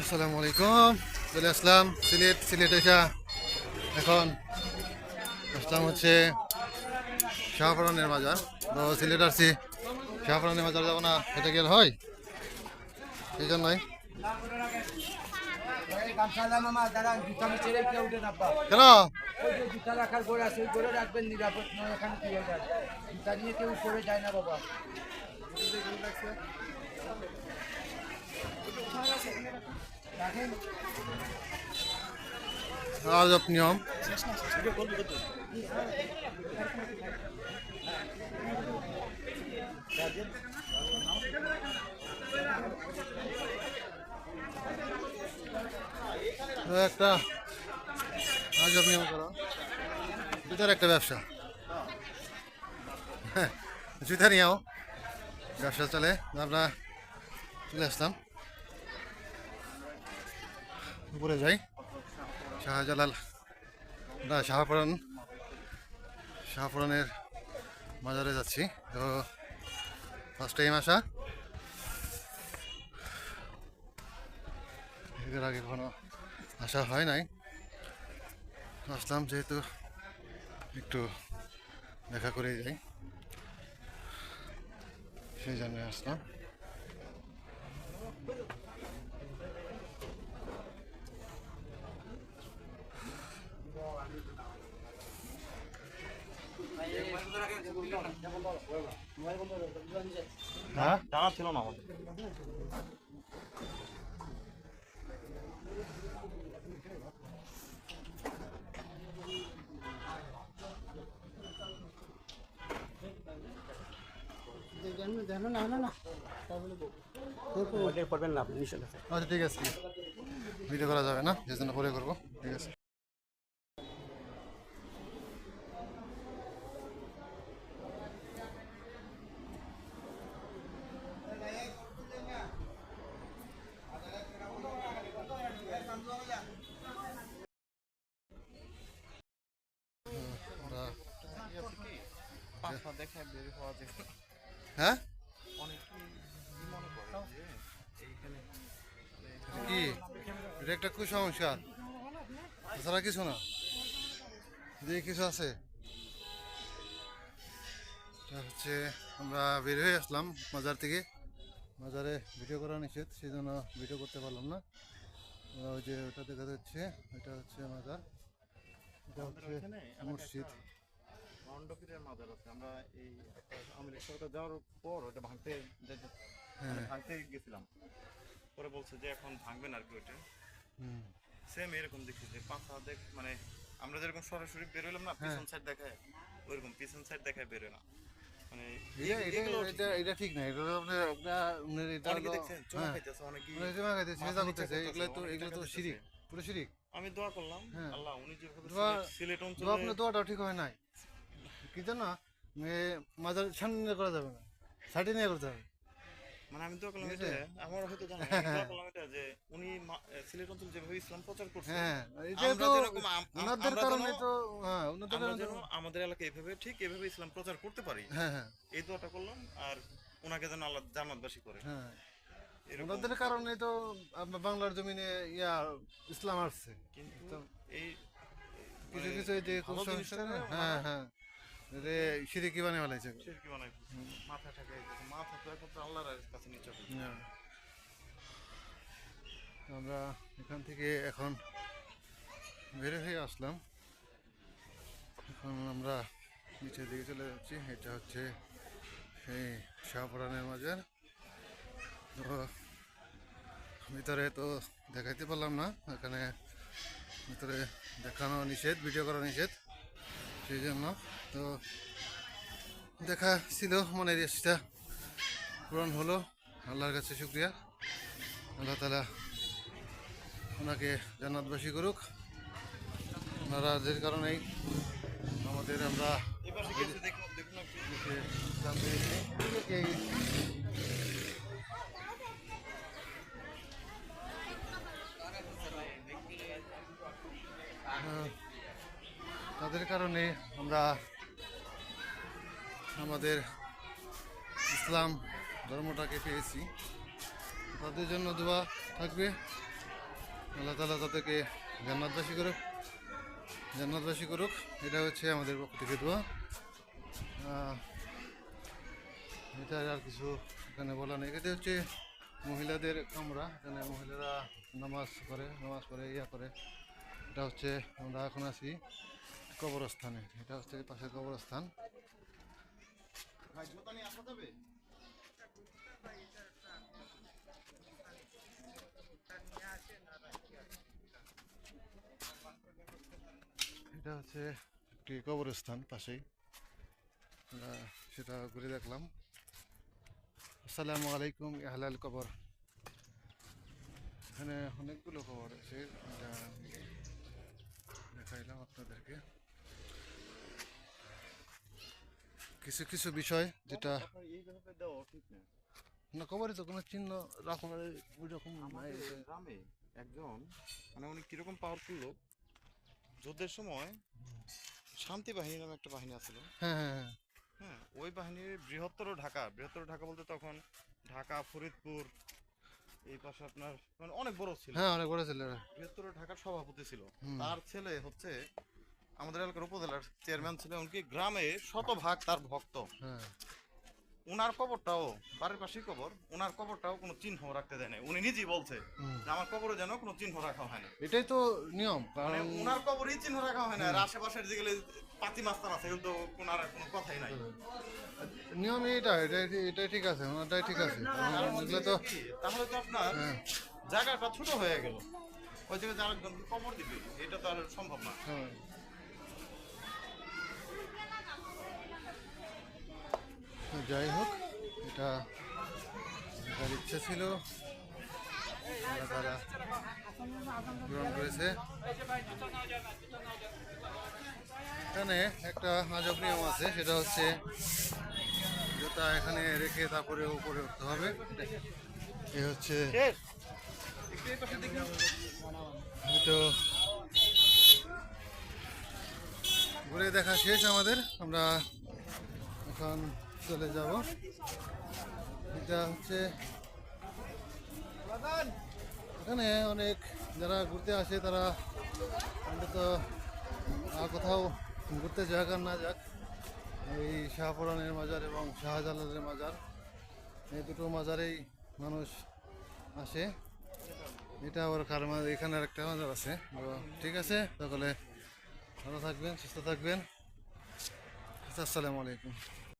আসসালামু আলাইকুম। চলে আসলাম সিলেট সিলেট এসা এখন আসলাম হচ্ছে শাহপুরানের বাজার। তো সিলেট আসছি। শাহপুরানের বাজার যাব না, এটা গেলে হয়? এই জন্যই কেন? রাখেন আজব নিয়ম। একটা আজব নিয়ম করো। জুতার একটা ব্যবসা। হ্যাঁ জুতা নিয়েও ব্যবসা চলে, আমরা চলে আসলাম। উপরে যাই। শাহজালাল, না শাহপুরান শাহপুরানের বাজারে যাচ্ছি। তো ফার্স্ট টাইম আসা। এর আগে কখনো আসা হয় নাই। আসলাম যেহেতু একটু দেখা করে যাই। সেই জন্য আসলাম। হ্যাঁ? জানা ছিল না আমাদের। করবেন না আপনি আচ্ছা ঠিক আছে। ভিডিও করা যাবে না যে জন্য পরে করব। ঠিক আছে আমরা দেখে বের হওয়া যায়। হ্যাঁ? অনেকেই কি মনে করে যে এইখানে কি? এটা একটা কুসংস্কার। তাছাড়া কিছু না। যে কিছু আছে। এটা হচ্ছে আমরা বের হয়ে আসলাম মাজার থেকে। মাজারে ভিডিও করা নিষেধ সেই জন্য ভিডিও করতে পারলাম না। ওই যে ওটা দেখা যাচ্ছে এটা হচ্ছে মাজার এটা হচ্ছে মসজিদ। মণ্ডপীরের মাজার আছে। আমরা এই আমেরিকা সরকার যাওয়ার পর ওটা ভাঙতে যে- যে- মানে হ্যাঁ ভাঙতে গেছিলাম। পরে বলছে যে এখন ভাঙবেন আর কি ওইটা। সেম এরকম দেখছি যে পাঁচা দেখ মানে আমরা যেরকম সরাসরি বেরোলাম না হ্যাঁ। পিছন সাইড দেখায় ওইরকম পিছন সাইড দেখায় বেরোয় না। এটা ঠিক এটা আপনার এটা হ্যাঁ। খাইতেছে এগুলো তো এগুলো তো শিরিক পুরো শিরিক আমি দোয়া করলাম হ্যাঁ। আল্লাহ উনি যেভাবে সিলেট- অঞ্চলে আপনার দোয়াটাও ঠিক হয় নাই। কি এ, মাজার সামনে নিয়ে করা যাবে না। সাইডে নিয়ে করতে হবে মানে আমি দোয়া করলাম এটা আমার হয়তো জানা করলাম এটা যে উনি সিলেট অঞ্চল যেভাবে ইসলাম প্রচার করছে হ্যাঁ এটা তো ওনাদের কারণে তো হ্যাঁ ওনাদের কারণে আমাদের এলাকায় এভাবে ঠিক এভাবে ইসলাম প্রচার করতে পারি হ্যাঁ হ্যাঁ। এই দোয়াটা করলাম আর ওনাকে যেন আল্লাহ জান্নাতবাসী করে। হ্যাঁ। ওনাদের কারণে তো আপনার বাংলার জমিনে ইয়া ইসলাম আসছে। কিন্তু এই কিছু মানে কিছু এই যে হ্যাঁ হ্যাঁ। রে সিরিকি বানিয়ে ফেলাইছে বানাই মাথা ঠাকাই মাথা তো একমাত্র আল্লাহর কাছে নিচে। আমরা এখান থেকে এখন বের হয়ে আসলাম। এখন আমরা নিচের দিকে চলে যাচ্ছি। এটা হচ্ছে সেই শাহপুরানের মাজার। তো ভিতরে তো দেখাইতে পারলাম না। এখানে ভিতরে দেখানো নিষেধ ভিডিও করা নিষেধ। সেই জন্য তো দেখা ছিল মনের ইচ্ছা পূরণ হলো। আল্লাহর কাছে শুক্রিয়া। আল্লাহ তালা ওনাকে জান্নাতবাসী করুক। ওনারা যে কারণেই আমাদের আমরা এই পাশে গেছে দেখুন দেখুন একটু। দেশে ইসলাম পেয়েছি এই আহ, তাদের কারণে আমরা আমাদের ইসলাম ধর্মটাকে পেয়েছি। তাদের জন্য দোয়া থাকবে। আল্লাহ তালা তাদেরকে জান্নাতবাসী করুক জান্নাতবাসী করুক। এটা হচ্ছে আমাদের পক্ষ থেকে দোয়া। এটা আর কিছু এখানে বলা নেই। এটা হচ্ছে মহিলাদের কামরা। এখানে মহিলারা নামাজ করে নামাজ পড়ে, ইয়া করে। এটা হচ্ছে আমরা এখন আছি। কবরস্থানে এটা হচ্ছে পাশের কবরস্থান। এটা হচ্ছে একটি কবরস্থান পাশেই। আমরা সেটা ঘুরে দেখলাম। আসসালামু আলাইকুম ইহলাল কবর। এখানে অনেকগুলো কবর আছে দেখাইলাম আপনাদেরকে। কিছু কিছু বিষয় যেটা ঠিক না। কবরে তো কোনো চিহ্ন রাখার ওই রকম গ্রামে একজন মানে উনি কীরকম পাওয়ারফুল লোক যুদ্ধের সময় শান্তি বাহিনী নামে একটা বাহিনী আছিল হ্যাঁ হ্যাঁ হ্যাঁ। হ্যাঁ ওই বাহিনীর বৃহত্তর ঢাকা বৃহত্তর ঢাকা বলতে তখন ঢাকা ফরিদপুর এই পাশে আপনার মানে অনেক বড় ছিল। হ্যাঁ অনেক বড় ছেলেরা বৃহত্তর ঢাকার সভাপতি ছিল। তার ছেলে হচ্ছে আমাদের এলাকার উপজেলার চেয়ারম্যান ছিল এমনকি গ্রামে শতভাগ তার ভক্ত। হ্যাঁ। ওনার কবরটাও বাড়ির পাশেই কবর ওনার কবরটাও কোনো চিহ্ন রাখতে দেয় না উনি নিজেই বলছে যে আমার কবরে যেন কোনো চিহ্ন রাখা হয় না। এটাই তো নিয়ম মানে ওনার কবরই চিহ্ন রাখা হয় না। আর আশেপাশের যেগুলো পাতি মাস্তান আছে কিন্তু ওনার কোনো কথাই নাই। নিয়ম এটা এটা এটাই ঠিক আছে ওনারটাই ঠিক আছে। তো তাহলে তো আপনার হ্যাঁ। জায়গাটা ছোট হয়ে গেল। ওই জায়গায় যারা কবর দিবে এটা তো আর সম্ভব না। তো যাই হোক, এটা তার ইচ্ছা ছিল, তারা গ্রহণ করেছে। এখানে একটা আজব নিয়ম আছে, সেটা হচ্ছে জুতা এখানে রেখে তারপরে উপরে উঠতে হবে। এ হচ্ছে ঘুরে দেখা শেষ আমাদের। আমরা এখন চলে যাব। এটা হচ্ছে এখানে অনেক যারা ঘুরতে আসে তারা অন্তত কোথাও ঘুরতে যাক আর না যাক। এই শাহপুরানের মাজার এবং শাহজালালের মাজার। এই দুটো মাজারেই মানুষ আসে। এটা আবার কার এখানে একটা মাজার আছে। ঠিক আছে তাহলে ভালো থাকবেন, সুস্থ থাকবেন। আসসালামু আলাইকুম।